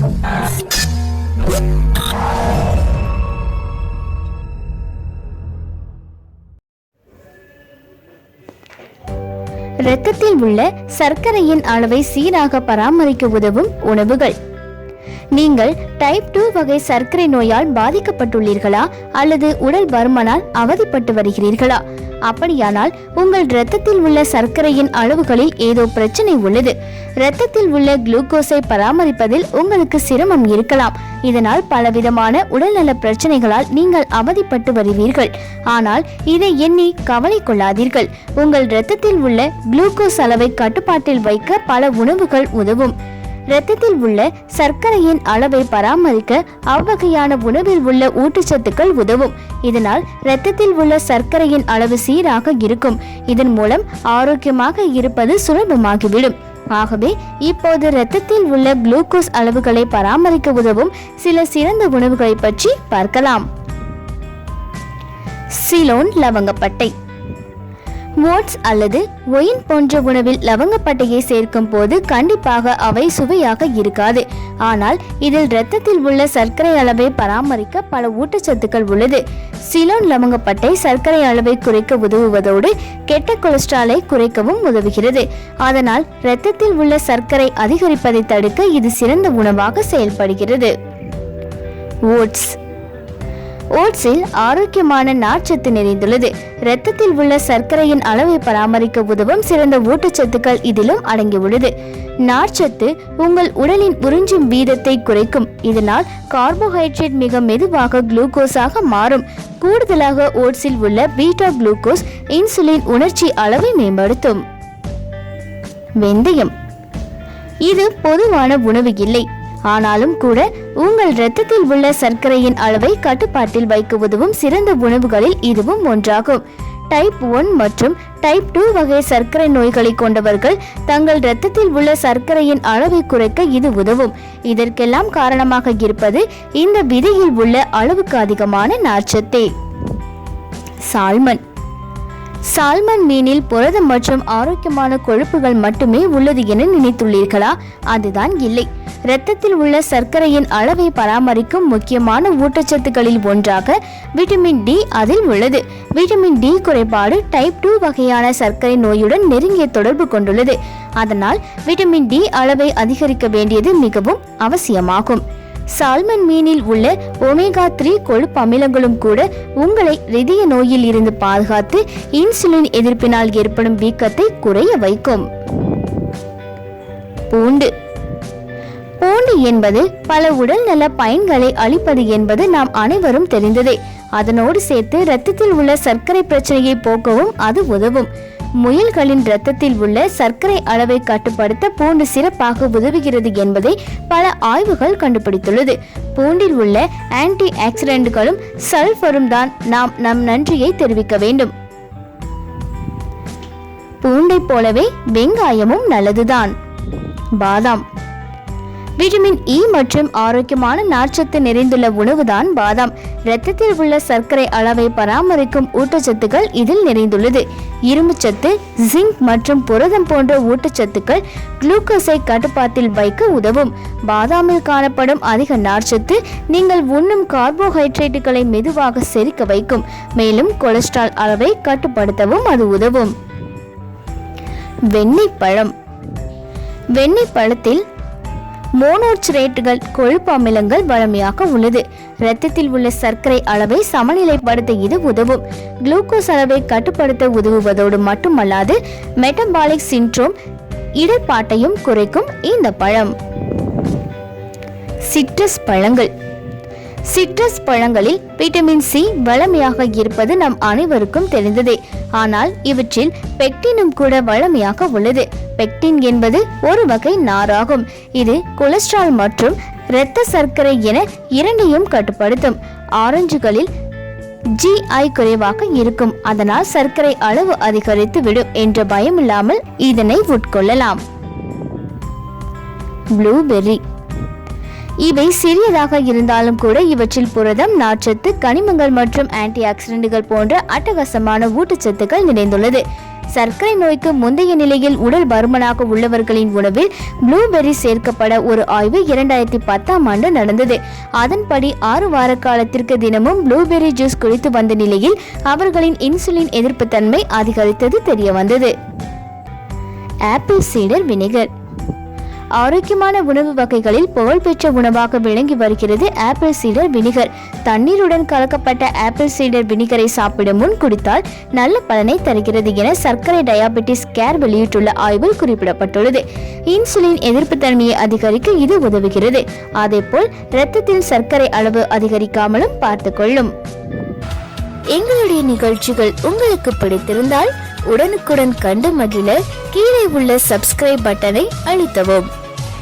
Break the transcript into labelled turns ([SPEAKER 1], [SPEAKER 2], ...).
[SPEAKER 1] ரத்தத்தில் உள்ள சர்க்கரையின் அளவை சீராக பராமரிக்க உதவும் உணவுகள் நீங்கள் டைப் டூ வகை சர்க்கரை நோயால் பாதிக்கப்பட்டுள்ளீர்களா அல்லது உடல் பருமனால் அவதிப்பட்டு வருகிறீர்களா அப்படியானால் உங்கள் இரத்தத்தில் உள்ள சர்க்கரையின் அளவுகளில் ஏதோ பிரச்சனை உள்ளது இரத்தத்தில் உள்ள குளுக்கோஸை பராமரிப்பதில் உங்களுக்கு சிரமம் இருக்கலாம் இதனால் பலவிதமான உடல்நல பிரச்சனைகளால் நீங்கள் அவதிப்பட்டு வருவீர்கள் ஆனால் இதை எண்ணி கவலை கொள்ளாதீர்கள் உங்கள் இரத்தத்தில் உள்ள குளுக்கோஸ் அளவை கட்டுப்பாட்டில் வைக்க பல உணவுகள் உதவும் இரத்தத்தில் உள்ள சர்க்கரையின் அளவை பராமரிக்க அவ்வகையான உணவில் உள்ள ஊட்டச்சத்துக்கள் உதவும் இதனால் இரத்தத்தில் உள்ள சர்க்கரையின் அளவு சீராக இருக்கும் இதன் மூலம் ஆரோக்கியமாக இருப்பது சுலபமாகிவிடும் ஆகவே இப்போது இரத்தத்தில் உள்ள குளுக்கோஸ் அளவுகளை பராமரிக்க உதவும் சில சிறந்த உணவுகளை பற்றி பார்க்கலாம் சிலோன் லவங்கப்பட்டை ஓட்ஸ் அல்லது ஒயின் போன்ற உணவில் லவங்கப்பட்டையை சேர்க்கும் போது கண்டிப்பாக அவை சுவையாக இருக்காது ஆனால் இதில் இரத்தத்தில் உள்ள சர்க்கரை அளவை பராமரிக்க பல ஊட்டச்சத்துக்கள் உள்ளது சிலோன் லவங்கப்பட்டை சர்க்கரை அளவை குறைக்க உதவுவதோடு கெட்ட கொலஸ்ட்ராலை குறைக்கவும் உதவுகிறது அதனால் இரத்தத்தில் உள்ள சர்க்கரை அதிகரிப்பதை தடுக்க இது சிறந்த உணவாக செயல்படுகிறது ஓட்ஸ் ஓட்ஸில் ஆரோக்கியமான நார்ச்சத்து நிறைந்துள்ளது இரத்தத்தில் உள்ள சர்க்கரையின் அளவை பராமரிக்க உதவும் சிறந்த ஊட்டச்சத்துக்கள் இதிலும் அடங்கியுள்ளது நார்ச்சத்து உங்கள் உடலின் உறிஞ்சும் வீதத்தை குறைக்கும் இதனால் கார்போஹைட்ரேட் மிக மெதுவாக குளுக்கோஸாக மாறும் கூடுதலாக ஓட்ஸில் உள்ள பீட்டா குளுக்கோஸ் இன்சுலின் உணர்ச்சி அளவை மேம்படுத்தும் வெந்தயம் இது பொதுவான உணவு இல்லை ஆனாலும் கூட உங்கள் இரத்தத்தில் உள்ள சர்க்கரையின் அளவை கட்டுப்பாட்டில் வைக்க உதவும் சிறந்த உணவுகளில் இதுவும் ஒன்றாகும் டைப் ஒன் மற்றும் டைப் டூ வகை சர்க்கரை நோய்களை கொண்டவர்கள் தங்கள் இரத்தத்தில் உள்ள சர்க்கரையின் அளவை குறைக்க இது உதவும் இதற்கெல்லாம் காரணமாக இருப்பது இந்த விதையில் உள்ள அளவுக்கு அதிகமான நார்ச்சத்தே சால்மன் சால்மன் மீனில் புரதம் மற்றும் ஆரோக்கியமான கொழுப்புகள் மட்டுமே உள்ளது என நினைத்துள்ளீர்களா அதுதான் இல்லை இரத்தத்தில் உள்ள சர்க்கரையின் அளவை பராமரிக்கும் முக்கியமான ஊட்டச்சத்துக்களில் ஒன்றாக விட்டமின் டி அதில் உள்ளது விட்டமின் டி குறைபாடு டைப் டூ வகையான சர்க்கரை நோயுடன் நெருங்கிய தொடர்பு கொண்டுள்ளது அதனால் விட்டமின் டி அளவை அதிகரிக்க வேண்டியது மிகவும் அவசியமாகும் சால்மன் மீனில் உள்ள ஒமேகா த்ரீ கொழுப்பு அமிலங்களும் கூட உங்களை ரிதிய நோயில் இருந்து பாதுகாத்து இன்சுலின் எதிர்ப்பினால் ஏற்படும் வீக்கத்தை குறைய வைக்கும் பூண்டு பூண்டு என்பது பல உடல்நல பயன்களை அளிப்பது என்பது நாம் அனைவரும் தெரிந்ததே அதனோடு சேர்த்து இரத்தத்தில் உள்ள சர்க்கரை பிரச்சனையை போக்கவும் அது உதவும் முயல்களின் இரத்தத்தில் உள்ள சர்க்கரை அளவை கட்டுப்படுத்த பூண்டு சிறப்பாக உதவுகிறது என்பதை பல ஆய்வுகள் கண்டுபிடித்துள்ளது பூண்டில் உள்ள ஆன்டி ஆக்சிடென்ட்களும் சல்ஃபரும் தான் நாம் நம் நன்றியை தெரிவிக்க வேண்டும் பூண்டை போலவே வெங்காயமும் நல்லதுதான் பாதாம் விட்டமின் இ e மற்றும் ஆரோக்கியமான நார்ச்சத்து நிறைந்துள்ள உணவுதான் பாதாம் இரத்தத்தில் உள்ள சர்க்கரை அளவை பராமரிக்கும் ஊட்டச்சத்துக்கள் இதில் நிறைந்துள்ளது இரும்புச்சத்து ஜிங்க் மற்றும் புரதம் போன்ற ஊட்டச்சத்துக்கள் குளுக்கோஸை கட்டுப்பாட்டில் வைக்க உதவும் பாதாமில் காணப்படும் அதிக நார்ச்சத்து நீங்கள் உண்ணும் கார்போஹைட்ரேட்டுகளை மெதுவாக செரிக்க வைக்கும் மேலும் கொலஸ்ட்ரால் அளவை கட்டுப்படுத்தவும் அது உதவும் வெண்ணெய் பழம் வெண்ணெய் பழத்தில் மோனோட்ரேட்டுகள் கொழுப்பு அமிலங்கள் வழமையாக உள்ளது இரத்தத்தில் உள்ள சர்க்கரை அளவை சமநிலைப்படுத்த இது உதவும் குளுக்கோஸ் அளவை கட்டுப்படுத்த உதவுவதோடு மட்டுமல்லாது மெட்டபாலிக் சின்ட்ரோம் இடர்பாட்டையும் குறைக்கும் இந்த பழம் சிட்ரஸ் பழங்கள் சிட்ரஸ் பழங்களில் விட்டமின் சி வளமையாக இருப்பது நம் அனைவருக்கும் தெரிந்ததே ஆனால் இவற்றில் பெக்டினும் கூட வளமையாக உள்ளது பெக்டின் என்பது ஒரு வகை நாராகும் இது கொலஸ்ட்ரால் மற்றும் இரத்த சர்க்கரை என இரண்டையும் கட்டுப்படுத்தும் ஆரஞ்சுகளில் ஜிஐ குறைவாக இருக்கும் அதனால் சர்க்கரை அளவு அதிகரித்து விடும் என்ற பயம் இல்லாமல் இதனை உட்கொள்ளலாம் ப்ளூபெர்ரி இவை சிறியதாக இருந்தாலும் கூட இவற்றில் புரதம் நார்ச்சத்து கனிமங்கள் மற்றும் ஆன்டி ஆக்சிடென்ட்கள் போன்ற அட்டகாசமான ஊட்டச்சத்துக்கள் நிறைந்துள்ளது சர்க்கரை நோய்க்கு முந்தைய நிலையில் உடல் பருமனாக உள்ளவர்களின் உணவில் ப்ளூபெர்ரி சேர்க்கப்பட ஒரு ஆய்வு இரண்டாயிரத்தி பத்தாம் ஆண்டு நடந்தது அதன்படி ஆறு வார காலத்திற்கு தினமும் ப்ளூபெர்ரி ஜூஸ் குடித்து வந்த நிலையில் அவர்களின் இன்சுலின் எதிர்ப்பு தன்மை அதிகரித்தது தெரிய வந்தது ஆப்பிள் சீடர் வினிகர் ஆரோக்கியமான உணவு வகைகளில் புகழ்பெற்ற உணவாக விளங்கி வருகிறது ஆப்பிள் சீடர் வினிகர் தண்ணீருடன் கலக்கப்பட்ட ஆப்பிள் சீடர் வினிகரை சாப்பிடும் முன் குடித்தால் நல்ல பலனை தருகிறது என சர்க்கரை டயாபெட்டிஸ் கேர் வெளியிட்டுள்ள ஆய்வில் குறிப்பிடப்பட்டுள்ளது இன்சுலின் எதிர்ப்பு தன்மையை அதிகரிக்க இது உதவுகிறது அதேபோல் ரத்தத்தில் சர்க்கரை அளவு அதிகரிக்காமலும் பார்த்துக்கொள்ளும் எங்களுடைய நிகழ்ச்சிகள் உங்களுக்கு பிடித்திருந்தால் உடனுக்குடன் கண்டு மகிழ கீழே உள்ள சப்ஸ்கிரைப் பட்டனை அழுத்தவும்